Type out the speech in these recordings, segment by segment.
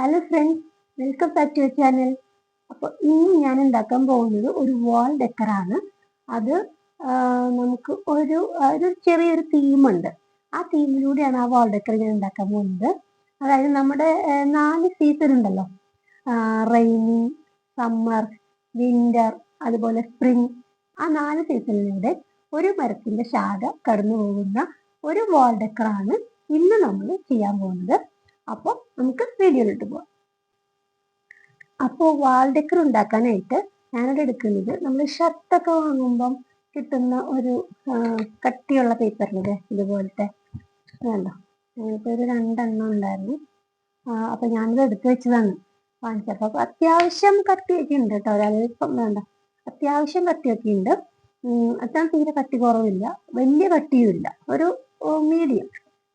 Hello friends welcome back to channel അപ്പോൾ ഇന്ന് ഞാൻ ഉണ്ടാക്കാൻ പോകുന്നത് ഒരു വാൾ ഡെക്കറാണ് അത് നമുക്ക് ഒരു ഒരു ചെറിയൊരു തീമുണ്ട് ആ തീമിലൂടെയാണ് ആ വാൾ ഡെക്കർ ഞാൻ ഉണ്ടാക്കാൻ പോകുന്നത്. അതായത് നമ്മുടെ നാല് സീസൺ ഉണ്ടല്ലോ. റെയിനി സമ്മർ വിന്റർ അതുപോലെ സ്പ്രിങ് ആ നാല് സീസണിലൂടെ ഒരു മരത്തിന്റെ ശാഖ കടന്നു പോകുന്ന ഒരു വാൾ ഡെക്കറാണ് ഇന്ന് നമ്മൾ ചെയ്യാൻ പോകുന്നത്. അപ്പോൾ നമുക്ക് വീഡിയോയിലോട്ട് പോവാം. അപ്പോൾ വാൾ ഡെക്കർ ഉണ്ടാക്കാനായിട്ട് ഞാനിവിടെ എടുക്കുന്നത് നമ്മൾ ഷർട്ടൊക്കെ വാങ്ങുമ്പം കിട്ടുന്ന ഒരു കട്ടിയുള്ള പേപ്പറിന്റെ ഇതുപോലത്തെ. വേണ്ട ഞങ്ങൾക്ക് ഒരു രണ്ടെണ്ണം ഉണ്ടായിരുന്നു. അപ്പം ഞാനിത് എടുത്തു വെച്ചതാണ് വാങ്ങിച്ചപ്പോൾ അപ്പൊ അത്യാവശ്യം കട്ടിയൊക്കെ ഉണ്ട് കേട്ടോ. ഒരല്പം വേണ്ട. അത്യാവശ്യം കട്ടിയൊക്കെ ഉണ്ട്. അത്ര തീരെ കട്ടി കുറവില്ല. വലിയ കട്ടിയുമില്ല ഒരു മീഡിയം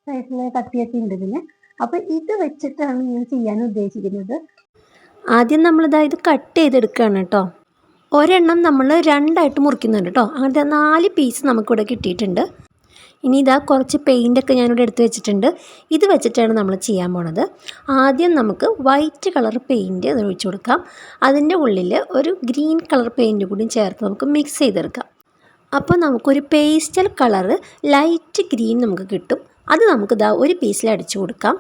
സൈസിലെ കട്ടിയൊക്കെ ഉണ്ട് ഇതിന്. അപ്പൊ ഇത് വെച്ചിട്ടാണ് ഞാൻ ചെയ്യാൻ ഉദ്ദേശിക്കുന്നത്. ആദ്യം നമ്മളിതാ ഇത് കട്ട് ചെയ്തെടുക്കുകയാണ് കേട്ടോ ഒരെണ്ണം നമ്മൾ രണ്ടായിട്ട് മുറിക്കുന്നുണ്ട് കേട്ടോ അങ്ങനത്തെ നാല് പീസ് നമുക്കിവിടെ കിട്ടിയിട്ടുണ്ട്. ഇനി ഇതാ കുറച്ച് പെയിന്റൊക്കെ ഞാനിവിടെ എടുത്ത് വെച്ചിട്ടുണ്ട്. ഇത് വെച്ചിട്ടാണ് നമ്മൾ ചെയ്യാൻ പോണത്. ആദ്യം നമുക്ക് വൈറ്റ് കളർ പെയിന്റ് ഒഴിച്ചു കൊടുക്കാം. അതിന്റെ ഉള്ളിൽ ഒരു ഗ്രീൻ കളർ പെയിന്റ് കൂടി ചേർത്ത് നമുക്ക് മിക്സ് ചെയ്തെടുക്കാം. അപ്പോൾ നമുക്കൊരു പേസ്റ്റൽ കളറ് ലൈറ്റ് ഗ്രീൻ നമുക്ക് കിട്ടും. അത് നമുക്ക് ഇതാ ഒരു പീസിൽ അടിച്ചു കൊടുക്കാം.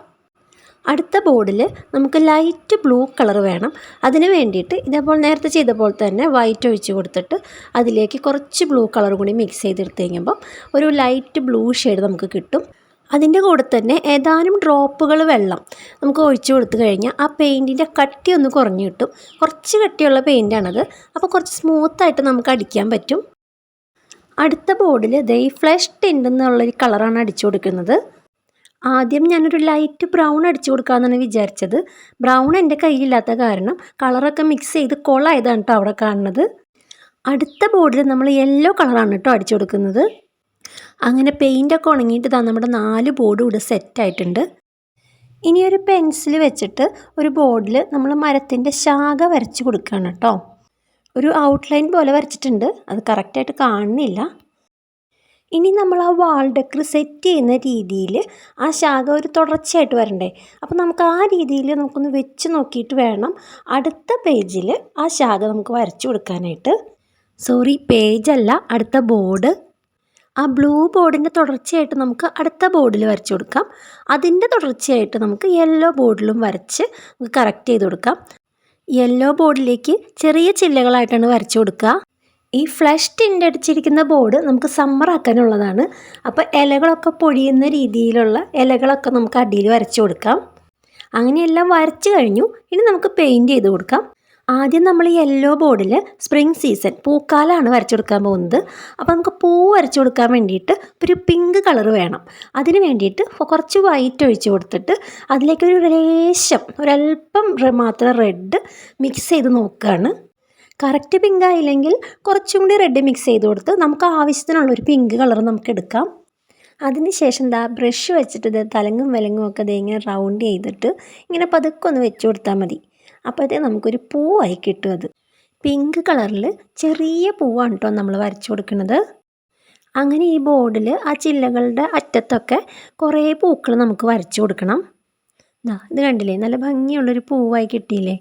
അടുത്ത ബോർഡിൽ നമുക്ക് ലൈറ്റ് ബ്ലൂ കളർ വേണം. അതിന് വേണ്ടിയിട്ട് ഇതേപോലെ നേരത്തെ ചെയ്ത പോലെ തന്നെ വൈറ്റ് ഒഴിച്ച് കൊടുത്തിട്ട് അതിലേക്ക് കുറച്ച് ബ്ലൂ കളർ കൂടി മിക്സ് ചെയ്തെടുത്ത് കഴിയുമ്പം ഒരു ലൈറ്റ് ബ്ലൂ ഷെയ്ഡ് നമുക്ക് കിട്ടും. അതിന്റെ കൂടെ തന്നെ ഏതാനും ഡ്രോപ്പുകൾ വെള്ളം നമുക്ക് ഒഴിച്ചു കൊടുത്തു കഴിഞ്ഞാൽ ആ പെയിന്റിന്റെ കട്ടി ഒന്ന് കുറഞ്ഞു കിട്ടും. കുറച്ച് കട്ടിയുള്ള പെയിന്റാണത് അപ്പോൾ കുറച്ച് സ്മൂത്തായിട്ട് നമുക്ക് അടിക്കാൻ പറ്റും. അടുത്ത ബോർഡിൽ ദൈ ഫ്ലഷ് ടെന്റ് എന്നുള്ളൊരു കളറാണ് അടിച്ചു കൊടുക്കുന്നത്. ആദ്യം ഞാനൊരു ലൈറ്റ് ബ്രൗൺ അടിച്ചു കൊടുക്കാമെന്നാണ് വിചാരിച്ചത്. ബ്രൗൺ എന്റെ കയ്യിലില്ലാത്ത കാരണം കളറൊക്കെ മിക്സ് ചെയ്ത് കൊളായതാണ് കേട്ടോ അവിടെ കാണുന്നത്. അടുത്ത ബോർഡിൽ നമ്മൾ യെല്ലോ കളറാണ് കേട്ടോ അടിച്ചു കൊടുക്കുന്നത്. അങ്ങനെ പെയിന്റൊക്കെ ഉണങ്ങിയിട്ട് ഇതാ നമ്മുടെ നാല് ബോർഡ് ഇവിടെ സെറ്റായിട്ടുണ്ട് ഇനി ഒരു പെൻസിൽ വെച്ചിട്ട് ഒരു ബോർഡിൽ നമ്മൾ മരത്തിന്റെ ശാഖ വരച്ച് കൊടുക്കുകയാണ് കേട്ടോ ഒരു ഔട്ട്ലൈൻ പോലെ വരച്ചിട്ടുണ്ട്. അത് കറക്റ്റായിട്ട് കാണുന്നില്ല. ഇനി നമ്മൾ ആ വാൾ ഡെക്കർ സെറ്റ് ചെയ്യുന്ന രീതിയിൽ ആ ശാഖ ഒരു തുടർച്ചയായിട്ട് വരണ്ടേ. അപ്പോൾ നമുക്ക് ആ രീതിയിൽ നമുക്കൊന്ന് വെച്ച് നോക്കിയിട്ട് വേണം അടുത്ത പേജിൽ ആ ശാഖ നമുക്ക് വരച്ചു കൊടുക്കാനായിട്ട്. സോറി പേജല്ല അടുത്ത ബോർഡ് ആ ബ്ലൂ ബോർഡിന്റെ തുടർച്ചയായിട്ട് നമുക്ക് അടുത്ത ബോർഡിൽ വരച്ചു കൊടുക്കാം. അതിന്റെ തുടർച്ചയായിട്ട് നമുക്ക് യെല്ലോ ബോർഡിലും വരച്ച് നമുക്ക് കറക്റ്റ് ചെയ്ത് കൊടുക്കാം. യെല്ലോ ബോർഡിലേക്ക് ചെറിയ ചില്ലകളായിട്ടാണ് വരച്ചു കൊടുക്കുക. ഈ ഫ്ലഷ് ടിന്റ് അടിച്ചിരിക്കുന്ന ബോർഡ് നമുക്ക് സമ്മർ ആക്കാനുള്ളതാണ്. അപ്പോൾ ഇലകളൊക്കെ പൊഴിയുന്ന രീതിയിലുള്ള ഇലകളൊക്കെ നമുക്ക് അടിയിൽ വരച്ചു കൊടുക്കാം. അങ്ങനെയെല്ലാം വരച്ചു കഴിഞ്ഞു. ഇനി നമുക്ക് പെയിന്റ് ചെയ്ത് കൊടുക്കാം. ആദ്യം നമ്മൾ ഈ യെല്ലോ ബോർഡിൽ സ്പ്രിംഗ് സീസൺ പൂക്കാലാണ് വരച്ചു കൊടുക്കാൻ പോകുന്നത്. അപ്പോൾ നമുക്ക് പൂ വരച്ചു കൊടുക്കാൻ വേണ്ടിയിട്ട് ഒരു പിങ്ക് കളർ വേണം. അതിന് വേണ്ടിയിട്ട് കുറച്ച് വൈറ്റ് ഒഴിച്ച് കൊടുത്തിട്ട് അതിലേക്ക് ഒരു ലേശം ഒരല്പം മാത്രം റെഡ് മിക്സ് ചെയ്ത് നോക്കുകയാണ്. കറക്റ്റ് പിങ്ക് ആയില്ലെങ്കിൽ കുറച്ചും കൂടി റെഡ് മിക്സ് ചെയ്ത് കൊടുത്ത് നമുക്ക് ആവശ്യത്തിനുള്ള ഒരു പിങ്ക് കളർ നമുക്ക് എടുക്കാം. അതിന് ശേഷം ദാ ബ്രഷ് വെച്ചിട്ട് ഇത് തലങ്ങും വിലങ്ങും ഒക്കെ ദേ ഇങ്ങനെ റൗണ്ട് ചെയ്തിട്ട് ഇങ്ങനെ പതുക്കെ ഒന്ന് വെച്ച് കൊടുത്താൽ മതി. അപ്പോഴത്തേ നമുക്കൊരു പൂവായി കിട്ടും അത്. പിങ്ക് കളറിൽ ചെറിയ പൂവാണ് കേട്ടോ നമ്മൾ വരച്ചു കൊടുക്കുന്നത്. അങ്ങനെ ഈ ബോർഡിൽ ആ ചില്ലകളുടെ അറ്റത്തൊക്കെ കുറേ പൂക്കൾ നമുക്ക് വരച്ചു കൊടുക്കണം. ഇത് കണ്ടില്ലേ? നല്ല ഭംഗിയുള്ളൊരു പൂവായി കിട്ടിയില്ലേ?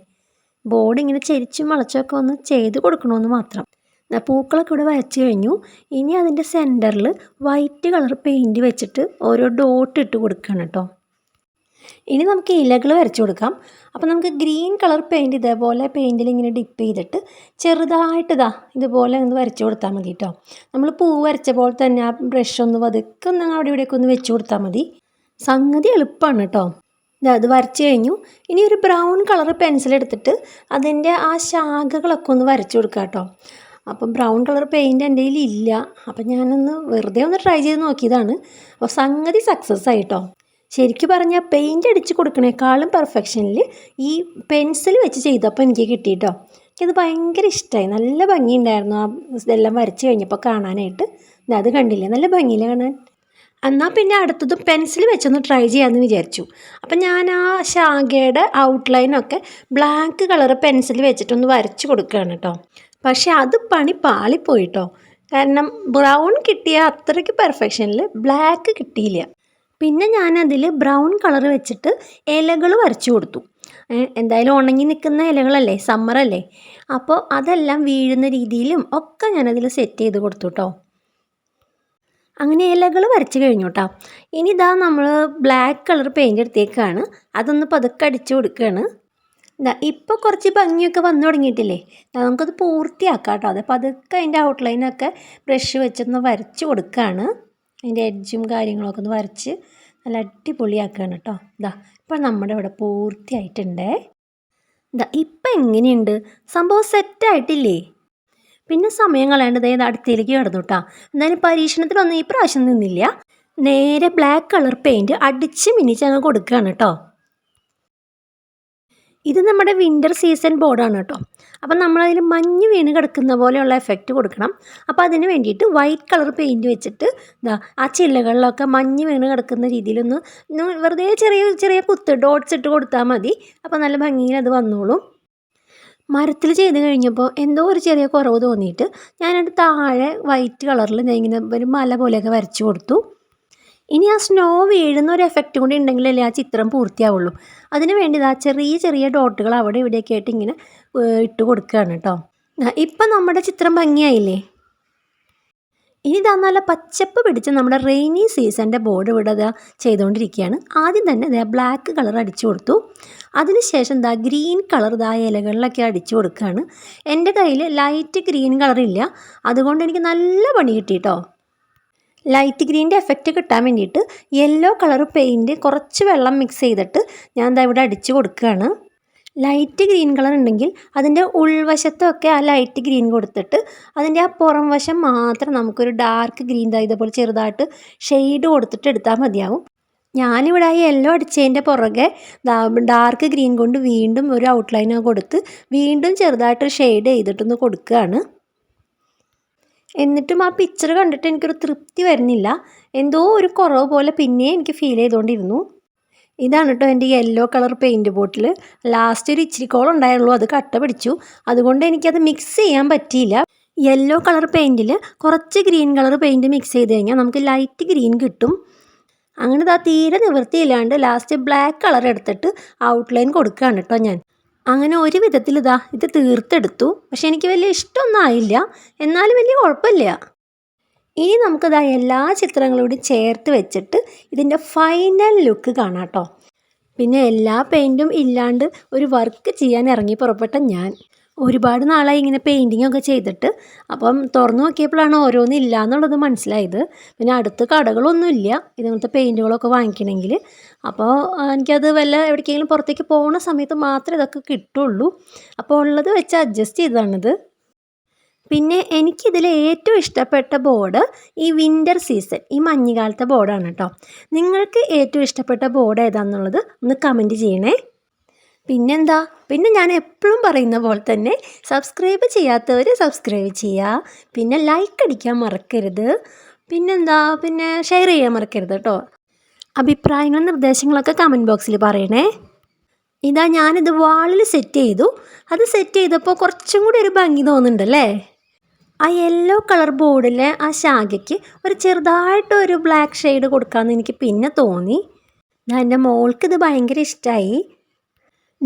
ബോർഡ് ഇങ്ങനെ ചെരിച്ചും വളച്ചൊക്കെ ഒന്ന് ചെയ്ത് കൊടുക്കണമെന്ന് മാത്രം. പൂക്കളൊക്കെ ഇവിടെ വരച്ച് കഴിഞ്ഞു. ഇനി അതിന്റെ സെന്ററിൽ വൈറ്റ് കളർ പെയിന്റ് വെച്ചിട്ട് ഓരോ ഡോട്ട് ഇട്ട് കൊടുക്കണം കേട്ടോ ഇനി നമുക്ക് ഇലകൾ വരച്ചു കൊടുക്കാം. അപ്പോൾ നമുക്ക് ഗ്രീൻ കളർ പെയിന്റ് ഇതേപോലെ പെയിന്റിൽ ഇങ്ങനെ ഡിപ്പ് ചെയ്തിട്ട് ചെറുതായിട്ട് ഇതാ ഇതുപോലെ ഒന്ന് വരച്ചു കൊടുത്താൽ മതി കേട്ടോ നമ്മൾ പൂ വരച്ച പോലെ തന്നെ ആ ബ്രഷ് ഒന്ന് പതുക്കെ ഒന്ന് അവിടെ ഇവിടെയൊക്കെ ഒന്ന് വെച്ച് കൊടുത്താൽ മതി. സംഗതി എളുപ്പമാണ് കേട്ടോ അത് വരച്ചു കഴിഞ്ഞു. ഇനി ഒരു ബ്രൗൺ കളർ പെൻസിൽ എടുത്തിട്ട് അതിന്റെ ആ ശാഖകളൊക്കെ ഒന്ന് വരച്ചു കൊടുക്കുക കേട്ടോ അപ്പം ബ്രൗൺ കളർ പെയിന്റ് എന്റെ കയ്യിൽ ഇല്ല. അപ്പം ഞാനൊന്ന് വെറുതെ ഒന്ന് ട്രൈ ചെയ്ത് നോക്കിയതാണ്. അപ്പോൾ സംഗതി സക്സസ് ആയിട്ടോ ശരിക്കും പറഞ്ഞാൽ പെയിന്റ് അടിച്ച് കൊടുക്കണേക്കാളും പെർഫെക്ഷനിൽ ഈ പെൻസിൽ വെച്ച് ചെയ്തപ്പോൾ എനിക്ക് കിട്ടിയിട്ടോ എനിക്കത് ഭയങ്കര ഇഷ്ടമായി നല്ല ഭംഗിയുണ്ടായിരുന്നു ആ ഇതെല്ലാം വരച്ച് കഴിഞ്ഞപ്പോൾ കാണാനായിട്ട്. അത് കണ്ടില്ലേ? നല്ല ഭംഗിയില്ല കാണാൻ? എന്നാൽ പിന്നെ അടുത്തതും പെൻസിൽ വെച്ചൊന്ന് ട്രൈ ചെയ്യാമെന്ന് വിചാരിച്ചു. അപ്പം ഞാൻ ആ ശാഖയുടെ ഔട്ട്ലൈനൊക്കെ ബ്ലാക്ക് കളർ പെൻസിൽ വെച്ചിട്ടൊന്ന് വരച്ച് കൊടുക്കുകയാണ് കേട്ടോ പക്ഷേ അത് പണി പാളിപ്പോയിട്ടോ കാരണം ബ്രൗൺ കിട്ടിയ അത്രയ്ക്ക് പെർഫെക്ഷനിൽ ബ്ലാക്ക് കിട്ടിയില്ല. പിന്നെ ഞാനതിൽ ബ്രൗൺ കളർ വെച്ചിട്ട് ഇലകൾ വരച്ചു കൊടുത്തു. എന്തായാലും ഉണങ്ങി നിൽക്കുന്ന ഇലകളല്ലേ? സമ്മറല്ലേ അപ്പോൾ അതെല്ലാം വീഴുന്ന രീതിയിലും ഒക്കെ ഞാനതിൽ സെറ്റ് ചെയ്ത് കൊടുത്തു കേട്ടോ അങ്ങനെ ഇലകൾ വരച്ച് കഴിഞ്ഞു കേട്ടോ ഇനി ഇതാ നമ്മൾ ബ്ലാക്ക് കളർ പെയിന്റ് എടുത്തേക്കാണ്. അതൊന്ന് പതുക്കെ അടിച്ചു കൊടുക്കുകയാണ് ഇതാ ഇപ്പോൾ കുറച്ച് ഭംഗിയൊക്കെ വന്നു തുടങ്ങിയിട്ടില്ലേ? നമുക്കത് പൂർത്തിയാക്കാം കേട്ടോ അത് പതുക്കെ അതിന്റെ ഔട്ട്ലൈനൊക്കെ ബ്രഷ് വെച്ചൊന്ന് വരച്ച് കൊടുക്കുകയാണ് അതിന്റെ എഡ്ജും കാര്യങ്ങളൊക്കെ ഒന്ന് വരച്ച് നല്ല അടിപൊളിയാക്കുകയാണ് കേട്ടോ. ഇതാ ഇപ്പം നമ്മുടെ ഇവിടെ പൂർത്തിയായിട്ടുണ്ടേ. ഇതാ ഇപ്പം എങ്ങനെയുണ്ട്? സംഭവം സെറ്റായിട്ടില്ലേ പിന്നെ സമയം കളയേണ്ടത് ഏത് അടുത്തേക്ക് കിടന്നു കേട്ടോ. എന്തായാലും പരീക്ഷണത്തിലൊന്നും ഈ പ്രാവശ്യം നിന്നില്ല. നേരെ ബ്ലാക്ക് കളർ പെയിന്റ് അടിച്ച് മിനിച്ച് അങ്ങ് കൊടുക്കുകയാണ് കേട്ടോ. ഇത് നമ്മുടെ വിന്റർ സീസൺ ബോർഡാണ് കേട്ടോ. അപ്പം നമ്മളതിൽ മഞ്ഞ് വീണ് കിടക്കുന്ന പോലെയുള്ള എഫക്റ്റ് കൊടുക്കണം. അപ്പോൾ അതിന് വേണ്ടിയിട്ട് വൈറ്റ് കളർ പെയിന്റ് വെച്ചിട്ട് ഇതാ ആ ചില്ലകളിലൊക്കെ മഞ്ഞ് വീണ് കിടക്കുന്ന രീതിയിലൊന്ന് വെറുതെ ചെറിയ ചെറിയ കുത്ത് ഡോട്ട്സ് ഇട്ട് കൊടുത്താൽ മതി. അപ്പോൾ നല്ല ഭംഗിയിൽ അത് വന്നോളും. മരത്തിൽ ചെയ്ത് കഴിഞ്ഞപ്പോൾ എന്തോ ഒരു ചെറിയ കുറവ് തോന്നിയിട്ട് ഞാനത് താഴെ വൈറ്റ് കളറിൽ ഞാൻ ഇങ്ങനെ ഒരു മല പോലെയൊക്കെ വരച്ചു കൊടുത്തു. ഇനി ആ സ്നോ വീഴുന്ന ഒരു എഫക്റ്റ് കൂടി ഉണ്ടെങ്കിലല്ലേ ആ ചിത്രം പൂർത്തിയാവുള്ളൂ. അതിന് വേണ്ടി ആ ചെറിയ ചെറിയ ഡോട്ടുകൾ അവിടെ ഇവിടെയൊക്കെ ആയിട്ട് ഇങ്ങനെ ഇട്ട് കൊടുക്കുകയാണ് കേട്ടോ ഇപ്പം നമ്മുടെ ചിത്രം ഭംഗിയായില്ലേ? ഇനി ഇതാ നല്ല പച്ചപ്പ് പിടിച്ച് നമ്മുടെ റെയിനി സീസണിന്റെ ബോർഡ് ഇവിടെ ഇതാ ചെയ്തുകൊണ്ടിരിക്കുകയാണ് ആദ്യം തന്നെ ഇതാ ബ്ലാക്ക് കളർ അടിച്ചു കൊടുത്തു. അതിനുശേഷം ഇതാ ഗ്രീൻ കളർ ഇതാ ഇലകളിലൊക്കെ അടിച്ചു കൊടുക്കുകയാണ് എന്റെ കയ്യിൽ ലൈറ്റ് ഗ്രീൻ കളറില്ല അതുകൊണ്ട് എനിക്ക് നല്ല പണി കിട്ടി കേട്ടോ ലൈറ്റ് ഗ്രീന്റെ എഫക്റ്റ് കിട്ടാൻ വേണ്ടിയിട്ട് യെല്ലോ കളർ പെയിന്റ് കുറച്ച് വെള്ളം മിക്സ് ചെയ്തിട്ട് ഞാൻ ദാ ഇവിടെ അടിച്ചു കൊടുക്കുകയാണ്. ലൈറ്റ് ഗ്രീൻ കളർ ഉണ്ടെങ്കിൽ അതിന്റെ ഉൾവശത്തൊക്കെ ആ ലൈറ്റ് ഗ്രീൻ കൊടുത്തിട്ട് അതിന്റെ ആ പുറം വശം മാത്രം നമുക്കൊരു ഡാർക്ക് ഗ്രീൻ ഇതേപോലെ ചെറുതായിട്ട് ഷെയ്ഡ് കൊടുത്തിട്ട് എടുത്താൽ മതിയാവും. ഞാനിവിടെ ആ യെല്ലോ അടിച്ചതിന്റെ പുറകെ ഡാർക്ക് ഗ്രീൻ കൊണ്ട് വീണ്ടും ഒരു ഔട്ട്ലൈനോ കൊടുത്ത് വീണ്ടും ചെറുതായിട്ട് ഷെയ്ഡ് ചെയ്തിട്ടൊന്ന് കൊടുക്കുകയാണ്. എന്നിട്ടും ആ പിക്ചർ കണ്ടിട്ട് എനിക്കൊരു തൃപ്തി വരുന്നില്ല. എന്തോ ഒരു കുറവ് പോലെ പിന്നെ എനിക്ക് ഫീൽ ചെയ്തുകൊണ്ടിരുന്നു ഇതാണ് കേട്ടോ എന്റെ yellow colour paint bottle last ഒരു ഇച്ചിരി കോളം ഉണ്ടായുള്ളൂ അത് കട്ട പിടിച്ചു. അതുകൊണ്ട് എനിക്കത് മിക്സ് ചെയ്യാൻ പറ്റിയില്ല. യെല്ലോ കളർ പെയിന്റിൽ കുറച്ച് ഗ്രീൻ കളർ പെയിന്റ് മിക്സ് ചെയ്ത് കഴിഞ്ഞാൽ നമുക്ക് ലൈറ്റ് ഗ്രീൻ കിട്ടും. അങ്ങനെ ഇതാ തീരെ നിവൃത്തിയില്ലാണ്ട് ലാസ്റ്റ് ബ്ലാക്ക് കളർ എടുത്തിട്ട് ഔട്ട്ലൈൻ കൊടുക്കുകയാണ് കേട്ടോ ഞാൻ. അങ്ങനെ ഒരു വിധത്തിൽ ഇതാ ഇത് തീർത്തെടുത്തു. പക്ഷെ എനിക്ക് വലിയ ഇഷ്ടമൊന്നും ആയില്ല. എന്നാലും വലിയ കുഴപ്പമില്ല. ഇനി നമുക്കിതാ എല്ലാ ചിത്രങ്ങളോടും ചേർത്ത് വെച്ചിട്ട് ഇതിന്റെ ഫൈനൽ ലുക്ക് കാണാം കേട്ടോ. പിന്നെ എല്ലാ പെയിന്റും ഇല്ലാണ്ട് ഒരു വർക്ക് ചെയ്യാൻ ഇറങ്ങി പുറപ്പെട്ട ഞാൻ. ഒരുപാട് നാളായി ഇങ്ങനെ പെയിന്റിങ് ഒക്കെ ചെയ്തിട്ട്. അപ്പം തുറന്നു നോക്കിയപ്പോഴാണ് ഓരോന്നും ഇല്ല എന്നുള്ളത് മനസ്സിലായത്. പിന്നെ അടുത്ത് കടകളൊന്നുമില്ല ഇതുപോലത്തെ പെയിന്റുകളൊക്കെ വാങ്ങിക്കണമെങ്കിൽ. അപ്പോൾ എനിക്കത് വല്ല എവിടേക്കെങ്കിലും പുറത്തേക്ക് പോകുന്ന സമയത്ത് മാത്രമേ ഇതൊക്കെ കിട്ടുള്ളൂ. അപ്പോൾ ഉള്ളത് വെച്ച് അഡ്ജസ്റ്റ് ചെയ്തതാണിത്. പിന്നെ എനിക്കിതിൽ ഏറ്റവും ഇഷ്ടപ്പെട്ട ബോർഡ് ഈ വിന്റർ സീസൺ ഈ മഞ്ഞുകാലത്തെ ബോർഡാണ് കേട്ടോ. നിങ്ങൾക്ക് ഏറ്റവും ഇഷ്ടപ്പെട്ട ബോർഡ് ഏതാണെന്നുള്ളത് ഒന്ന് കമന്റ് ചെയ്യണേ. പിന്നെന്താ? പിന്നെ ഞാൻ എപ്പോഴും പറയുന്ന പോലെ തന്നെ സബ്സ്ക്രൈബ് ചെയ്യാത്തവർ സബ്സ്ക്രൈബ് ചെയ്യുക പിന്നെ ലൈക്ക് അടിക്കാൻ മറക്കരുത്. പിന്നെന്താ? പിന്നെ ഷെയർ ചെയ്യാൻ മറക്കരുത് കേട്ടോ അഭിപ്രായങ്ങളും നിർദ്ദേശങ്ങളൊക്കെ കമന്റ് ബോക്സിൽ പറയണേ. ഇതാ ഞാനിത് വാളിൽ സെറ്റ് ചെയ്തു. അത് സെറ്റ് ചെയ്തപ്പോൾ കുറച്ചും കൂടി ഒരു ഭംഗി തോന്നുന്നുണ്ടല്ലേ? ആ യെല്ലോ കളർ ബോർഡിലെ ആ ശാഖയ്ക്ക് ഒരു ചെറുതായിട്ട് ഒരു ബ്ലാക്ക് ഷെയ്ഡ് കൊടുക്കാമെന്ന് എനിക്ക് പിന്നെ തോന്നി. എന്റെ മോൾക്ക് ഇത് ഭയങ്കര ഇഷ്ടമായി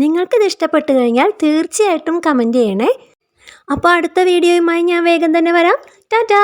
നിങ്ങൾക്കിത് ഇഷ്ടപ്പെട്ടു കഴിഞ്ഞാൽ തീർച്ചയായിട്ടും കമന്റ് ചെയ്യണേ. അപ്പോൾ അടുത്ത വീഡിയോയുമായി ഞാൻ വേഗം തന്നെ വരാം. ടാറ്റാ!